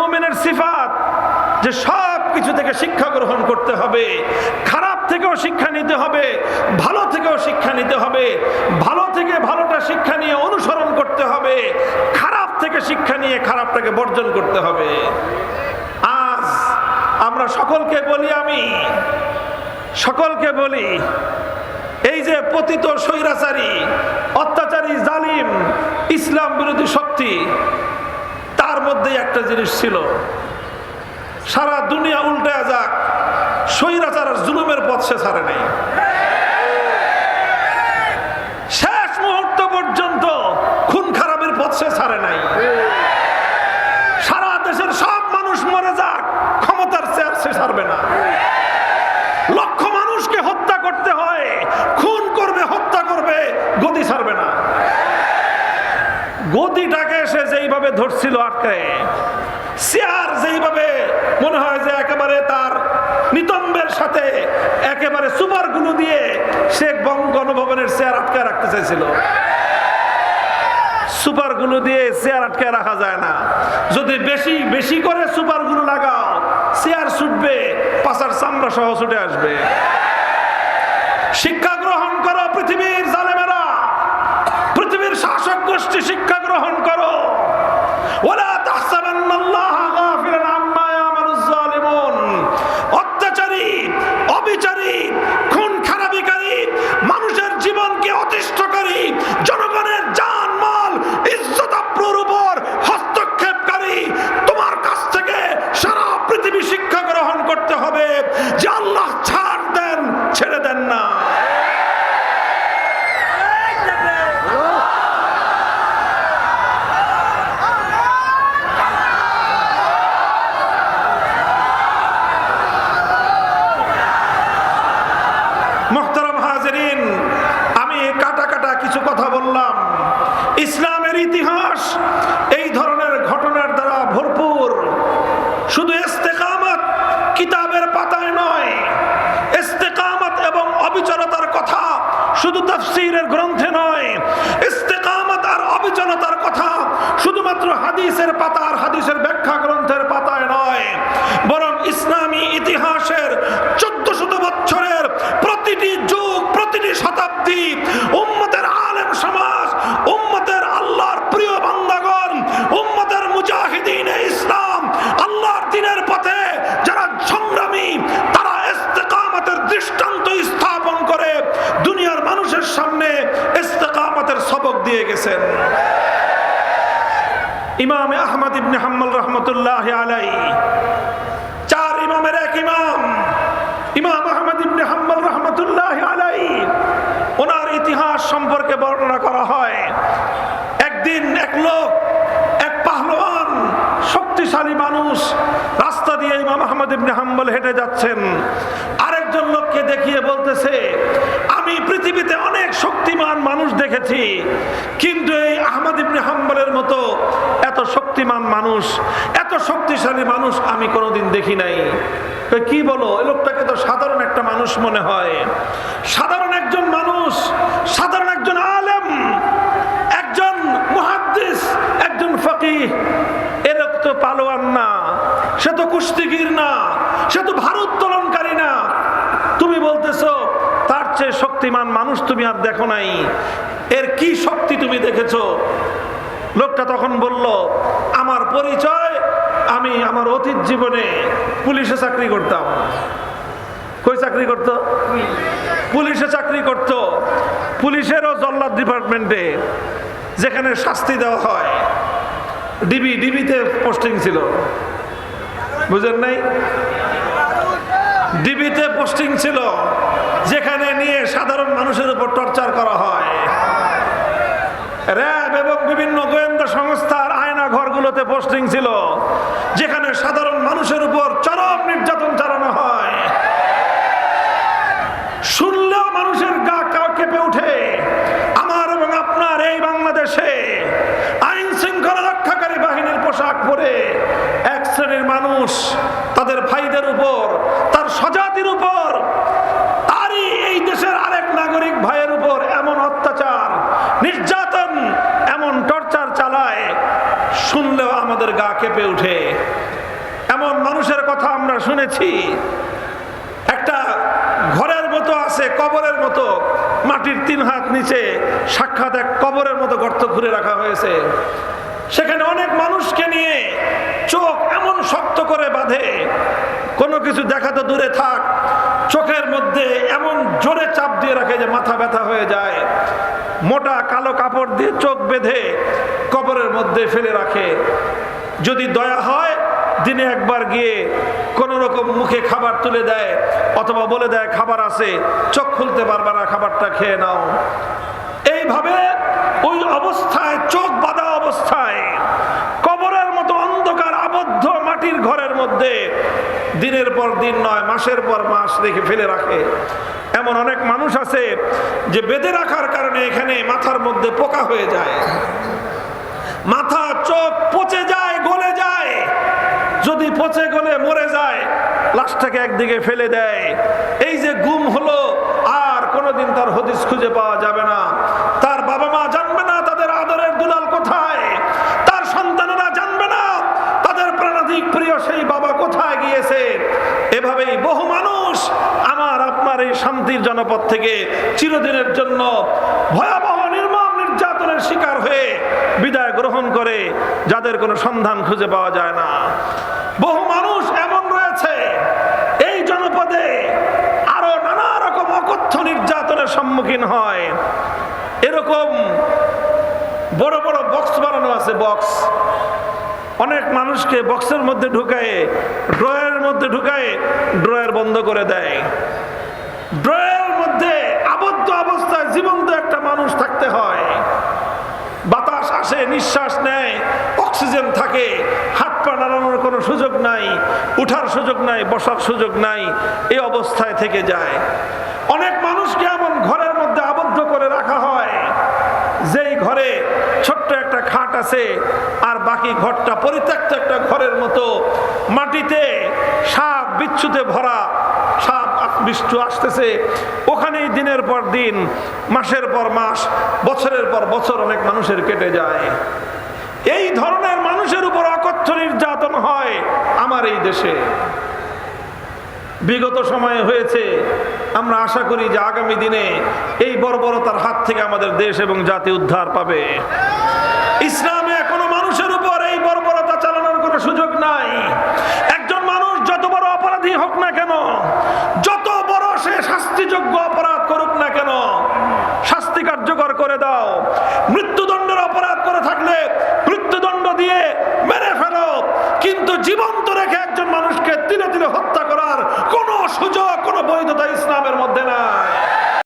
মুমিনের সিফাত, যে সব কিছু থেকে শিক্ষা গ্রহণ করতে হবে। খারাপ থেকেও শিক্ষা নিতে হবে, ভালো থেকেও শিক্ষা নিতে হবে। ভালো থেকে ভালোটা শিক্ষা নিয়ে অনুসরণ করতে হবে। খারাপ থেকে শিক্ষা নিয়ে খারাপটাকে বর্জন করতে হবে। আজ আমরা সকলকে বলি আমি, সকলকে বলি, এই যে পতিত স্বৈরাচারী, অত্যাচারী, জালিম, ইসলাম বিরোধী শক্তি তার মধ্যে একটা জিনিস ছিল। সারা দুনিয়া উল্টে যাক, স্বৈরাচার আর জুলুমের পথ সে ছাড়ে নেই। শেষ মুহূর্ত পর্যন্ত খুন খারাপের পথ সে ছাড়ে নাই সারা দেশের সব মানুষ মরে যাক ক্ষমতার চেয়ার সে ছাড়বে না লক্ষ মানুষকে হত্যা করতে হয় খুন করবে হত্যা করবে গদি ছাড়বে না গদিটাকে সে যেইভাবে ধরছিল আটকে। চেয়ার যেইভাবে মনে হয় যে একেবারে তার নিতম্বের সাথে একেবারে সুপারগুলো দিয়ে সে গণভবনের চেয়ার আটকে রাখতে চাইছিল। সুপারগুলো দিয়ে চেয়ার আটকে রাখা যায় না। যদি বেশি বেশি করে সুপারগুলো লাগাও চেয়ার ছুটবে পাশার চামড়া সহ ছুটে আসবে। শিক্ষা গ্রহণ করো পৃথিবীর জালেমেরা পৃথিবীর শাসক গোষ্ঠী শিক্ষা গ্রহণ করো ওলা তাহসাবান্নাল্লাহা গাফিলান আম্মা ইয়ামালুজ জালিমুন অত্যাচারী অবিচারী খুন খারাপিকারী মানুষের জীবনকে অতিষ্ঠকারী জনগণের জান মাল ইজ্জত আব্রুর উপর হস্তক্ষেপকারী তোমার কাছ থেকে সারা পৃথিবী শিক্ষা গ্রহণ করতে হবে যে আল্লাহ ছাড় দেন ছেড়ে দেন না মোহতারাম হাজরিন আমি কাটা কাটা কিছু কথা বললাম ইসলামের ইতিহাস, এই ধরনের ঘটনার দ্বারা ভরপুর। শুধু ইস্তেকামত কিতাবের পাতায় নয়, ইস্তেকামত এবং অবিচলতার কথা শুধু তাফসীরের গ্রন্থে নয়, ইস্তেকামত আর অবিচলতার কথা শুধুমাত্র হাদিসের পাতা আর হাদিসের ব্যাখ্যা গ্রন্থের পাতায় নয়। দিয়ে গেছেন। ইমাম আহমদ ইবনে হাম্মল রহমতুল্লাহ আলাই চার ইমামের এক ইমাম। ইমাম আহমদ ইবনে হাম্মল রহমতুল্লাহ আলাই ওনার ইতিহাস সম্পর্কে বর্ণনা করা হয়। একদিন এক লোক, এক পাহলোয়ান শক্তিশালী মানুষ রাস্তা দিয়ে ইমাম আহমদ ইবনে হাম্বল হেঁটে যাচ্ছেন। আরেকজন লোককে দেখিয়ে বলতেছে, আমি পৃথিবীতে অনেক শক্তিমান মানুষ দেখেছি, কিন্তু এই আহমদ ইবনে হাম্বলের মতো এত শক্তিমান মানুষ, এত শক্তিশালী মানুষ আমি কোনোদিন দেখি নাই। কি বলো? এই লোকটাকে তো সাধারণ একটা মানুষ মনে হয়। সাধারণ একজন মানুষ, সাধারণ একজন আলেম, একজন মুহাদ্দিস, একজন ফকিহ। এরক তো পালোয়ান না, সে তো কুস্তিগির না, সে তো ভারোত্তোলনকারী না তুমি বলতেছো তার চেয়ে শক্তিমান মানুষ তুমি আর দেখো নাই। এর কি শক্তি তুমি দেখেছ? লোকটা তখন বলল, আমার পরিচয়, আমি আমার অতীত জীবনে পুলিশে চাকরি করতাম। কই চাকরি করতো? পুলিশে চাকরি করত। পুলিশেরও জল্লাদ ডিপার্টমেন্টে, যেখানে শাস্তি দেওয়া হয়। ডিবি, ডিবিতে পোস্টিং ছিল। বুঝেন নাই? ডিবিতে পোস্টিং ছিল, যেখানে নিয়ে সাধারণ মানুষের উপর টর্চার করা হয়। র্যাব এবং বিভিন্ন গোয়েন্দা সংস্থার আয়না ঘরগুলোতে পোস্টিং ছিল, যেখানে সাধারণ মানুষের উপর চরম নির্যাতন চালানো হয়। শুনলেও মানুষের গা কেঁপে উঠে আমার এবং আপনার এই বাংলাদেশে আইন শৃঙ্খলা রক্ষাকারী বাহিনীর পোশাক পরে এক শ্রেণির মানুষ তাদের ভাইদের উপর তার স্বজাতির উপর, তারই এই দেশের আরেক নাগরিক ভাইয়ের উপর এমন অত্যাচার, নির্যাতন, এমন টর্চার চালায়, শুনলেও আমাদের গা কেঁপে উঠে এমন মানুষের কথা আমরা শুনেছি। একটা ঘরের মতো আছে, কবরের মতো, মাটির তিন হাত নিচে সাক্ষাৎ এক কবরের মতো গর্ত ঘুরে রাখা হয়েছে। সেখানে অনেক মানুষকে নিয়ে চোখ এমন শক্ত করে বাঁধে। কোনো কিছু দেখা তো দূরে থাক, চোখের মধ্যে এমন জোরে চাপ দিয়ে রাখে যে মাথা ব্যথা হয়ে যায়। মোটা কালো কাপড় দিয়ে চোখ বেঁধে কবরের মধ্যে ফেলে রাখে। যদি দয়া হয়, দিনে একবার গিয়ে কোন রকম মুখে খাবার তুলে দেয়, অথবা বলে দেয়, খাবার আছে, চোখ খুলতে পারবে না, খাবারটা খেয়ে নাও। এইভাবে ওই অবস্থায়, চোখ বাঁধা অবস্থায়, কবরের মতো অন্ধকার আবদ্ধ মাটির ঘরের মধ্যে দিনের পর দিন নয়, মাসের পর মাস রেখে ফেলে রাখে। এমন অনেক মানুষ আছে যে বেঁধে রাখার কারণে এখানে মাথার মধ্যে পোকা হয়ে যায়। মাথা, চোখ পচে যায়, গলে যায়। যদি পচে গলে মরে যায়, লাশটাকে একদিকে ফেলে দেয়। এই যে গুম হলো, আর কোনোদিন তার হদিস খুঁজে পাওয়া যাবে না তার বাবা মা জানবে না তাদের আদরের দুলাল কোথায় তার সন্তানেরা জানবে না তাদের প্রাণাধিক প্রিয় সেই বাবা কোথায় গিয়েছে এভাবেই বহু মানুষ আমার আপনার এই শান্তির জনপদ থেকে চিরদিনের জন্য ভয়াবহ নির্মম নির্যাতনের শিকার হয়ে বিদায় গ্রহণ করে, যাদের কোনো সন্ধান খুঁজে পাওয়া যায় না। বহু মানুষ এমন রয়েছে, এই জনপদে আরও নানা রকম অকথ্য নির্যাতনের সম্মুখীন হয়। এরকম বড় বড় বক্স বানানো আছে, বক্স। অনেক মানুষকে বক্সের মধ্যে ঢুকায় ড্রয়ের মধ্যে ঢুকায় ড্রয়ার বন্ধ করে দেয়। ড্রয়ের মধ্যে আবদ্ধ অবস্থায় জীবন্ত একটা মানুষ থাকতে হয়। বাতাস আসে, নিঃশ্বাস নেয়, অক্সিজেন থাকে, হাত পা নাড়ানোর কোনো সুযোগ নাই, উঠার সুযোগ নাই, বসার সুযোগ নাই, এই অবস্থায় থেকে যায়। অনেক মানুষকে এমন ঘরের মধ্যে আবদ্ধ করে রাখা হয়, যেই ঘরে ছোট্ট একটা খাট আছে আর বাকি ঘরটা পরিত্যক্ত একটা ঘরের মতো, মাটিতে সাপ বিচ্ছুতে ভরা বিষ্ণু আসতেছে। ওখানেই দিনের পর দিন, মাসের পর মাস, বছরের পর বছর অনেক মানুষের কেটে যায়। এই ধরনের মানুষের উপর অকথ্য নির্যাতন হয় আমার এই দেশে। বিগত সময়ে হয়েছে, আমরা আশা করি যে আগামী দিনে এই বর্বরতার হাত থেকে আমাদের দেশ এবং জাতি উদ্ধার পাবে। ইসলামে কোনো মানুষের উপর এই বর্বরতা চালানোর কোনো সুযোগ নাই। একজন মানুষ যত বড় অপরাধী হোক না কেন শাস্তিযোগ্য অপরাধ করুক না কেন? শাস্তি কার্যকর করে দাও। মৃত্যুদণ্ড